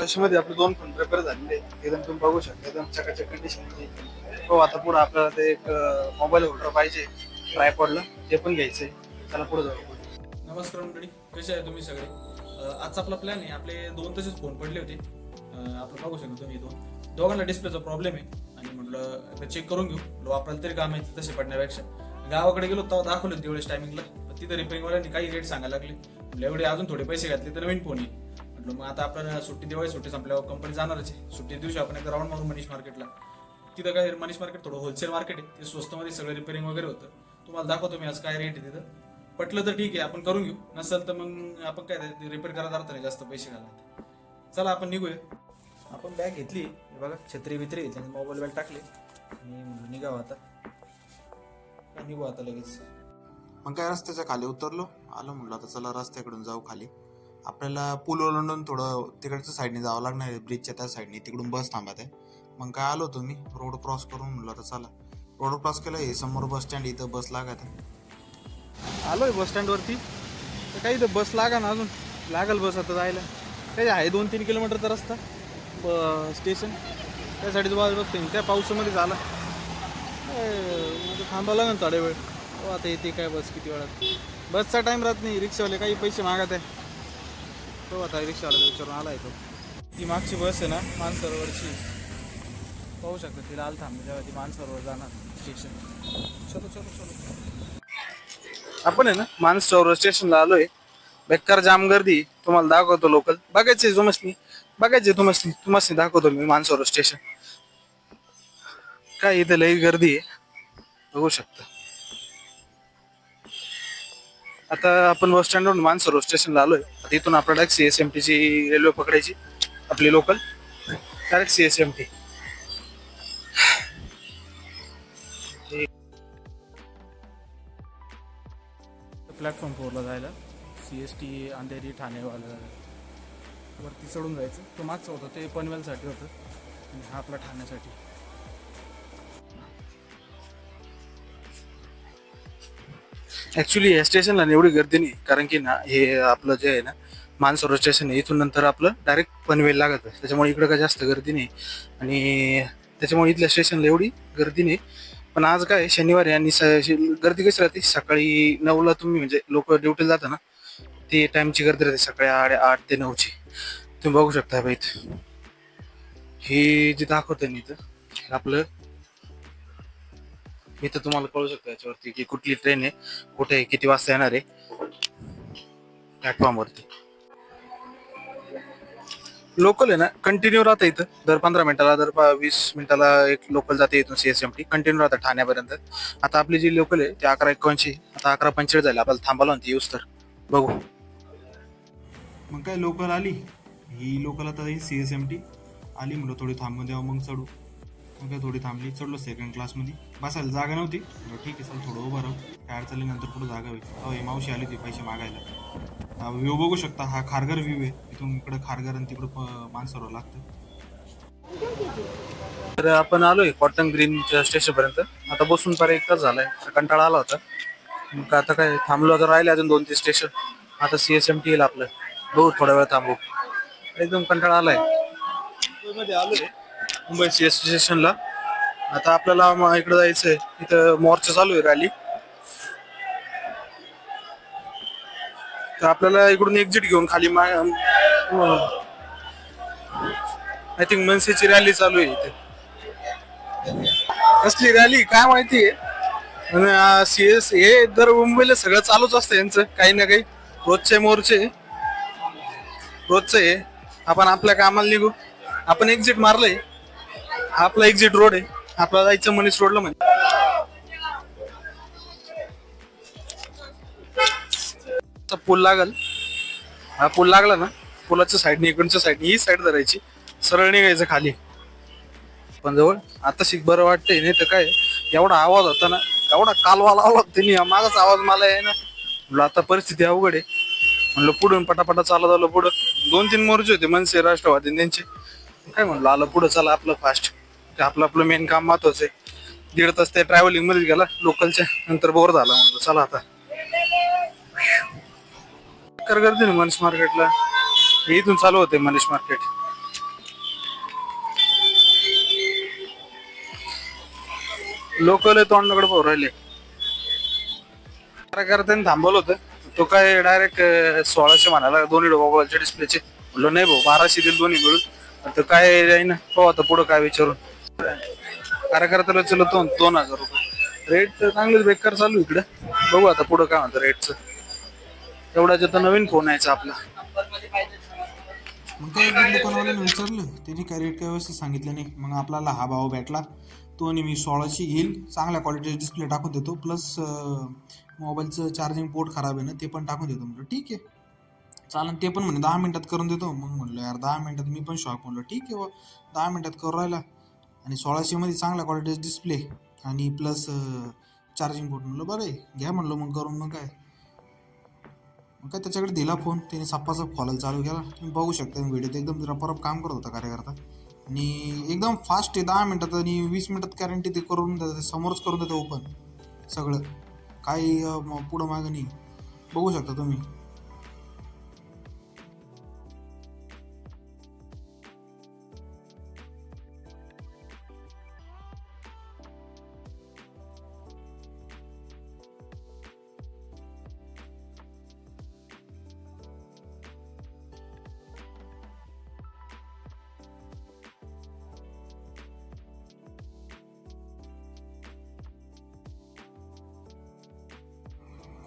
मध्ये आपले दोन फोन प्रिपेअर झालेले आहेत. एकदम तुम्ही बघू शकता. एकदम चकाचक कंडिशनमध्ये. हो आता पुढे आपल्याला ते एक मोबाईल होल्डर पाहिजे. ट्रायपॉडला ते पण घ्यायचंय. त्याला पुढे जाऊ. नमस्कार मंडळी. कसे आहे तुम्ही सगळे? अं, आजचा आपला प्लॅन आहे. आपले दोन तसेच फोन पडले होते. अं, आपण बघू शकतो तुम्ही दोन. दोघांना डिस्प्लेचा प्रॉब्लेम आहे. आणि म्हटलं चेक करून घेऊ. म्हटलं वापरायला तरी काम आहे तसे पडण्यापेक्षा. गावाकडे गेलो तेव्हा दाखवलं तेवढेच टायमिंगला तिथं रिपेअरिंगवाल्यांनी काही रेट सांगायला लागले. म्हटलं एवढे अजून थोडे पैसे घातले तर नवीन फोन येईल म्हटलं मग आता आपल्याला सुट्टी दिवाळी सुट्टी संपल्यावर कंपनी जाणारच आहे. सुट्टी दिवशी आपण एक राऊंड मारून मनीष मार्केटला तिथं काय मनीष मार्केट थोडं होलसेल मार्केट आहे. ते स्वस्तमध्ये सगळं रिपेअरिंग वगैरे होतं. तुम्हाला दाखवतो मी आज काय रेट आहे तिथं. पटलं तर ठीक आहे आपण करून घेऊ. नसेल तर मग आपण काय रिपेअर करायला अर्थ नाही जास्त पैसे घालायचे चला आपण निघूया. आपण बॅग घेतली. बघा छत्री बित्री घेतली मोबाईल बॅग टाकले. आणि निघावं आता. निघू आता लगेच? मग काय रस्त्याच्या खाली उतरलो. आलो म्हटलं आता चला रस्त्याकडून जाऊ खाली. आपल्याला पूल ओलांडून थोडं तिकडच्या साईडने जावं लागणार आहे ब्रिजच्या त्या साईडने तिकडून बस थांबत आहे. मग काय आलो तुम्ही रोड क्रॉस करून म्हणलं तर चला. रोड क्रॉस केलं हे समोर बस स्टँड इथं बस लागत आहे. आलोय बस स्टँडवरती तर काही इथं बस लागा ना अजून. लागल बस आता जायला. काही आहे दोन तीन किलोमीटरचा रस्ता. ब स्टेशन त्यासाठीच वाज बघते मी. त्या पावसामध्ये झाला. थांबावं लागेल थोड्या वेळ. हो आता येते काय बस किती वेळात. बसचा टाईम राहत नाही. रिक्षावाले काही पैसे मागत आहे. तो आता रिक्षावाला विचारून आला तो ती मागची बस आहे ना मानसरोवरची. पाहू शकता ती लाल थांबली तेव्हा ती मानसरोवर जाणार स्टेशन चलो चलो चलो. आपण आहे ना मानसरोवर स्टेशनला आलोय. बेकार जाम गर्दी तुम्हाला दाखवतो लोकल बघायचे तुमसनी बघायचे तुमसनी तुमसनी दाखवतो मी मानसरोवर स्टेशन काय इथे लई गर्दी आहे. बघू शकता. आता आपण बस स्टँडवरून मानसरोवर स्टेशनला आलोय. आता इथून आपल्याला डायरेक्ट सी एस एम ची रेल्वे पकडायची आपली local direct C S M T platform फोरला जायला. सी एस टी अंधेरी ठाणेवाला. वरती चढून जायचं. तो मागचा होता ते पनवेलसाठी होतं. आणि हा आपला ठाण्यासाठी. ॲक्च्युली या स्टेशनला एवढी गर्दी नाही. कारण की ना हे आपलं जे आहे ना मानसरोवर स्टेशन आहे. इथून नंतर आपलं डायरेक्ट पनवेल लागत आहे. त्याच्यामुळे इकडं काय जास्त गर्दी नाही. आणि त्याच्यामुळे इथल्या स्टेशनला एवढी गर्दी नाही. पण आज काय शनिवार आहे आणि स- गर्दी कशी राहते? सकाळी नऊला तुम्ही म्हणजे लोक ड्युटीला जाता ना ते टाईमची गर्दी राहते. सकाळी आठ आठ ते नऊची. तुम्ही बघू शकता बाईत इथं. हे जे दाखवतं मी इथं आपलं इथं तुम्हाला कळू शकतं याच्यावरती की कुठली ट्रेन आहे कुठे आहे, किती वाजता येणार आहे. प्लॅटफॉर्मवरती लोकल आहे ना कंटिन्यू राहतं इथं. दर पंधरा मिनिटाला दर वीस मिनिटाला एक लोकल जाते इथून सीएसएमटी कंटिन्यू राहतं ठाण्यापर्यंत. आता आपली जी लोकल आहे ते अकरा एकोणऐंशी आता अकरा पंचेचाळीस झाली. आपल्याला थांबायला म्हणते यूज तर. बघू. मग काय लोकल आली. ही लोकल आता CSMT C S M T आली म्हणलं थोडी थांबून द्यावं मग चढू. काय थोडी थांबली चढलो सेकंड क्लासमध्ये बसायला जागा नव्हती. ठीक आहे चल थोडं उभं राहू. काय अडचण नंतर पुढे जागा होईल. अहो ही मावशी आली होती पैसे मागायला. व्ह्यू बघू शकता हा खारघर व्ह्यू आहे. इथून इकडं खारघर आणि तिकडं मानसरोवर लागतं. तर आपण आलोय कॉटन ग्रीनच्या स्टेशन पर्यंत. आता बसून फार एक तास झालाय कंटाळा आला होता. मग आता काय थांबलो तर राहिले अजून दोन तीन स्टेशन आता सीएसएम टी येईल आपलं. बघू थोडा वेळ थांबू. एकदम कंटाळा आलाय. मुंबईमध्ये आलोय. मुंबई सी एस स्टेशनला आता आपल्याला म- इकडे जायचंय. इथं मोर्चा चालू आहे रॅली तर आपल्याला इकडून एक्झिट घेऊन खाली आय थिंक मनसेची रॅली चालू आहे इथे. कसली रॅली काय माहिती आहे? सीएस हे दर मुंबईला सगळं चालूच असतं यांचं काही ना काही. रोजचे मोर्चे. रोजचं आहे. आपण आपल्या कामाला निघू. आपण एक्झिट मारलंय. आपला एक्झिट रोड आहे. आपला जायचं मनीष रोडला म्हणजे. पूल लागल. हा पूल लागला ना पुलाच्या साईडने इकडच्या साईडने ही साईड धरायची. सरळ निघायचं खाली. पण जवळ आता शिक बरं वाटतंय नाही तर काय? एवढा आवाज होता ना एवढा कालवा लावला त्यांनी मागाच आवाज मला आहे ना. म्हणलं आता परिस्थिती अवघड आहे. म्हणलं पुढून पटापटा चालत आलो पुढं. दोन तीन मोर्चे होते मनसे राष्ट्रवादी त्यांचे. काय म्हणलं आलं पुढं चला आपलं फास्ट ते आपलं आपलं मेन काम महत्वाचं आहे. दीड तास ते ट्रॅव्हलिंग मध्येच गेला लोकलच्या नंतर बोर झाला म्हणलं चला आता. कर गर्दी ना मनीष मार्केटला. इथून चालू होते मनीष मार्केट. लोकल तोंडाकडे बोर राहिले. कार्यकर्त्यांनी थांबवलं होतं. तो काय डायरेक्ट सोळाशे म्हणाला दोन्ही डोबाच्या डिस्प्लेचे म्हणलं नाही भाऊ बाराशे दिल दोन्ही मिळून. तर काय ना पाहू आता पुढं काय विचारून. कार्यकर्त्याला चल दोन दोन हजार रुपये. रेट तर चांगलेच बेकार चालू इकडे इकडं. बघू आता पुढं काय म्हणतं रेटचं एवढ्याच्या तर नवीन फोन यायचा आपला. मग काय एकदा दुकानवाल्याने विचारलं? त्यांनी काय रेट काय व्यवस्थित सांगितलं नाही. मग आपल्याला हा भाव भेटला. तो आणि मी सोळाशे घेईल. चांगल्या क्वालिटीचे डिस्प्ले टाकून देतो. प्लस मोबाईलचं चार्जिंग पोर्ट खराब आहे ना ते पण टाकून देतो म्हटलं. ठीक आहे. चालन ते पण म्हणे दहा मिनिटात करून देतो. मग म्हणलं यार दहा मिनिटात मी पण शॉक म्हणलं ठीक आहे व दहा मिनिटात करून राहिला. आणि सोळाशेमध्ये चांगल्या क्वालिटीचा डिस्प्ले आणि प्लस चार्जिंग बोर्ड म्हणलं बरं आहे. घ्या म्हणलं मग करून मग काय? मग काय त्याच्याकडे दिला फोन त्याने सप्पासप कॉल चालू केला. तुम्ही बघू शकता व्हिडिओ एकदम रपरप काम करत होता कार्यकर्ता. आणि एकदम फास्ट आहे दहा मिनटात आणि वीस मिनटात गॅरंटी ते करून देतात समोरच करून देतं ओपन सगळं. काही पुढं मागं नाही. बघू शकता तुम्ही.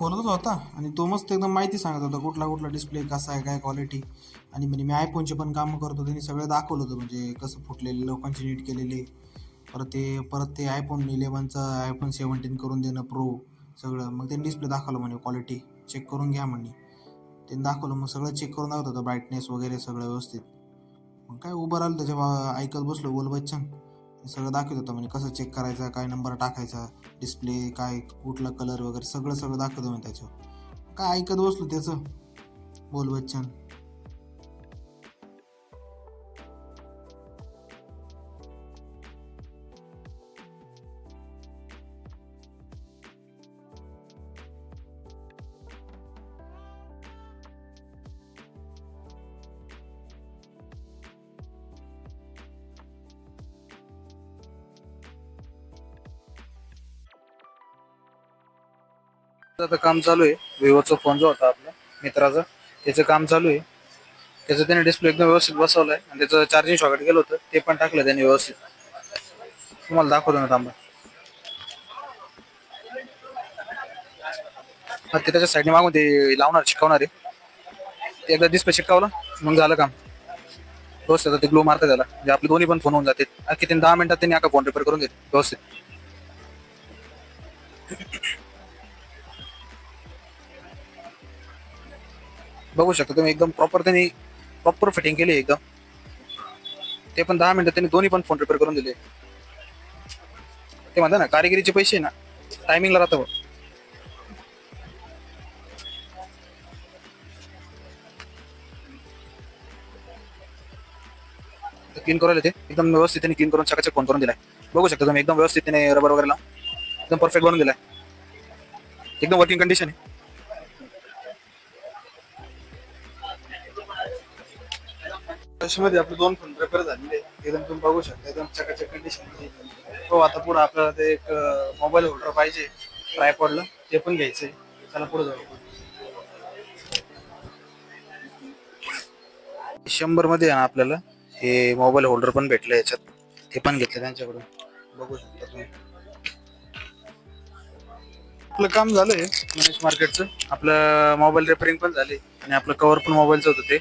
खोलतच होता आणि तो मस्त एकदम माहिती सांगत होता कुठला कुठला डिस्प्ले कसा आहे काय क्वालिटी आणि म्हणजे मी आयफोनचे पण कामं करतो. त्यांनी सगळं दाखवलं होतं म्हणजे कसं फुटलेले लोकांचे नीट केलेले. परत ते परत ते आयफोन इलेवनचं आयफोन सेवन्टीन करून देणं प्रो सगळं. मग त्यांनी डिस्प्ले दाखवलं म्हणे क्वालिटी चेक करून घ्या म्हणे. त्यांनी दाखवलं मग सगळं चेक करून दाखवत होतं ब्राईटनेस वगैरे सगळं व्यवस्थित. मग काय उभं राहिलं त्याच्या बा- ऐकत बसलो बोल बच्चन सगळं दाखवत होतं. म्हणजे कसं चेक करायचं काय नंबर टाकायचा डिस्प्ले काय कुठला कलर वगैरे सगळं सगळं दाखवतो मी त्याच्यावर. काय ऐकत बसलो त्याचं? बोल बच्चन. आता काम चालू आहे. विवोचा फोन जो होता आपला मित्राचा त्याचं काम चालू आहे. त्याचं त्याने डिस्प्ले एकदम व्यवस्थित बसवलाय आणि त्याचं चार्जिंग शॉकेट गेलं होतं ते पण टाकलं त्याने व्यवस्थित. तुम्हाला दाखवतो ना थांबा. हा ते त्याच्या साईडने मागून ते लावणार शिकवणार आहे. ते एकदा डिस्प्ले शिकवलं मग झालं काम. व्यवस्थित आता ते ग्लो मारतं त्याला. म्हणजे आपले दोन्ही पण फोन होऊन जाते किती दहा मिनिटात त्यांनी आका फोन रिपेअर करून देत व्यवस्थित. बघू शकता तुम्ही एकदम प्रॉपर त्यांनी प्रॉपर फिटिंग केली एकदम. ते पण दहा मिनिटं त्यांनी दोन्ही पण फोन रिपेअर करून दिले. ते म्हणता ना कारिगिरीचे पैसे ना टायमिंगला राहतं क्लीन करायला ते एकदम व्यवस्थित त्यांनी क्लीन करून चकाचक फोन करून दिलाय. बघू शकता तुम्ही एकदम व्यवस्थित त्याने रबर वगैरे एकदम परफेक्ट बनवून दिलाय. एकदम वर्किंग कंडिशन आहे. मध्ये आपले दोन फोन रिपेअर झालेले आहेत. एकदम तुम्ही बघू शकता एकदम चकाचक कंडिशनमध्ये. हो आता पुढे आपल्याला ते एक मोबाईल होल्डर पाहिजे ट्रायपॉडला ते पण घ्यायचंय. चला पुढे जाऊ शंभरमध्ये ना आपल्याला हे मोबाईल होल्डर पण भेटलं याच्यात. ते पण घेतलं त्यांच्याकडून. बघू शकता तुम्ही. आपलं काम झालंय गणेश मार्केटचं आपलं मोबाईल रिपेअरिंग पण झाले आणि आपलं कवर पण मोबाईलचं होतं ते.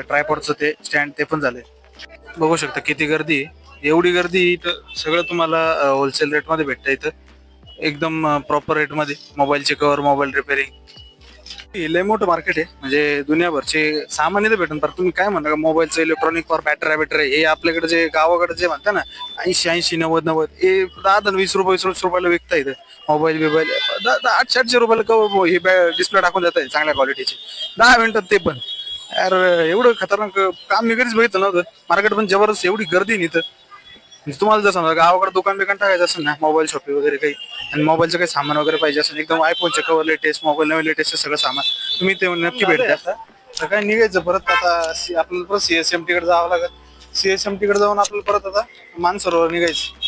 ट्रायपॉडचं ते स्टँड ते पण झाले बघू शकता किती गर्दी आहे. एवढी गर्दी इथं सगळं तुम्हाला होलसेल रेटमध्ये भेटतं इथं. एकदम प्रॉपर रेटमध्ये मोबाईलचे कव्हर मोबाईल रिपेअरिंग लय मोठं मार्केट आहे. म्हणजे दुनियाभरचे सामान इथं भेटून पर तुम्ही काय म्हणता का? मोबाईलचं इलेक्ट्रॉनिक फॉर बॅटरी बॅटरी हे आपल्याकडे जे गावाकडे जे म्हणता ना ऐंशी ऐंशी नव्वद नव्वद हे दहा दहा वीस रुपये वीस रुपयाला विकता इथं. मोबाईल बिबाईल दहा दहा आठशे आठशे रुपयाला हे डिस्प्ले टाकून जात आहे चांगल्या क्वालिटीचे दहा मिनिटात ते पण. यार एवढं खतरनाक काम मी कधीच बघितलं नव्हतं. मार्केट पण जबरदस्त एवढी गर्दी नाही इथं. म्हणजे तुम्हाला जर समजा गावाकडे दुकान बिकान टाकायचं असेल ना मोबाईल शॉपिंग वगैरे काही आणि मोबाईलचं काही सामान वगैरे पाहिजे असेल एकदम आयफोनचे कवर लेटेस्ट मोबाईल नवीन लेटेस्ट सगळं सामान तुम्ही ते नक्की भेट द्या. तर काय निघायचं परत आता सी- आपल्याला परत सीएसएमटी कडे जावं लागत सीएसएमटी कडे जाऊन आपल्याला परत आता मानसरोवर निघायचं.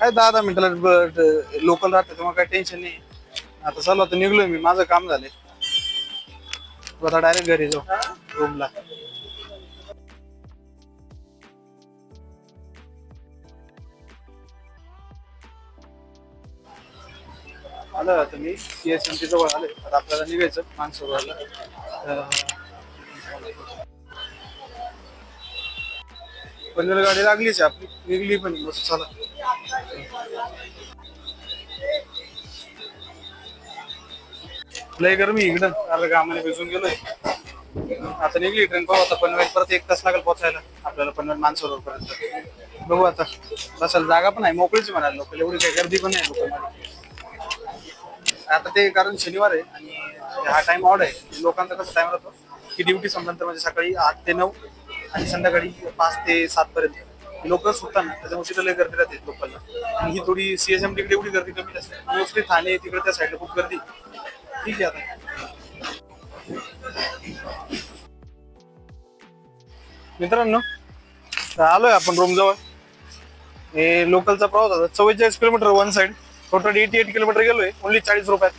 काय दहा दहा मिनिटाला लोकल राहतं तेव्हा काय टेन्शन नाही. आता चालू आता निघलोय मी माझं काम झालंय. आता डायरेक्ट घरी जाऊ रूमला आलं आता मी. सीएसएमटी जवळ आले आता आपल्याला निघायचं मानसरोवरला. पनवेल गाडी लागलीच आपली. निघली पण बस चला. लय गरमी इकडं. अर्ध्या कामाने भिजून गेलोय. आता निघली ट्रेन. पाहू आता पनवेल परत एक तास लागेल पोहोचायला. आपल्याला पनवेल मानसरोवर पर्यंत बघू आता. बसायला जागा पण आहे. मोकळीच म्हणाल लोक. एवढी काही गर्दी पण नाही लोकांमध्ये. आता ते कारण शनिवार आहे आणि हा टाइम ऑड आहे. लोकांचा कसं टाइम राहतो? की ड्युटी संपल्यानंतर म्हणजे सकाळी आठ ते नऊ आणि संध्याकाळी पाच ते सात पर्यंत. लोक सुटताना त्याच्यामुळे तिथं लय गर्दी राहते लोकांना. आणि ही थोडी सीएसएम तिकडे एवढी गर्दी कमी असते मोस्टली ठाणे तिकडे त्या साईडला खूप गर्दी. ठीक आहे आता. मित्रांनो आलोय आपण रूम जवळ. हे लोकलचा प्रवास होता. चव्वेचाळीस kilometre one side total eighty eight kilometre गेलोय ओनली चाळीस रुपयात.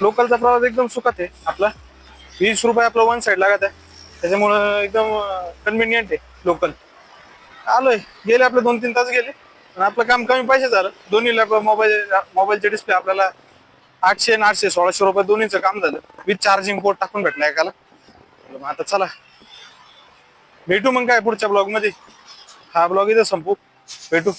लोकलचा प्रवास एकदम सुखात आहे आपला. वीस रुपये आपला वन साइड लागत आहे. त्याच्यामुळं एकदम कन्व्हिनियंट आहे लोकल आलोय गेले आपले दोन तीन तास गेले. आणि आपलं काम कमी पैसे झालं. दोन्ही लॅपटॉप मोबाईल मोबाईलचे डिस्प्ले आपल्याला आठशे आणि आठशे सोळाशे रुपये दोन्हीचं काम झालं. विथ चार्जिंग पोर्ट टाकून भेटलं एकाला. मग आता चला. भेटू मग काय पुढच्या ब्लॉगमध्ये हा ब्लॉग इथं संपू. भेटू.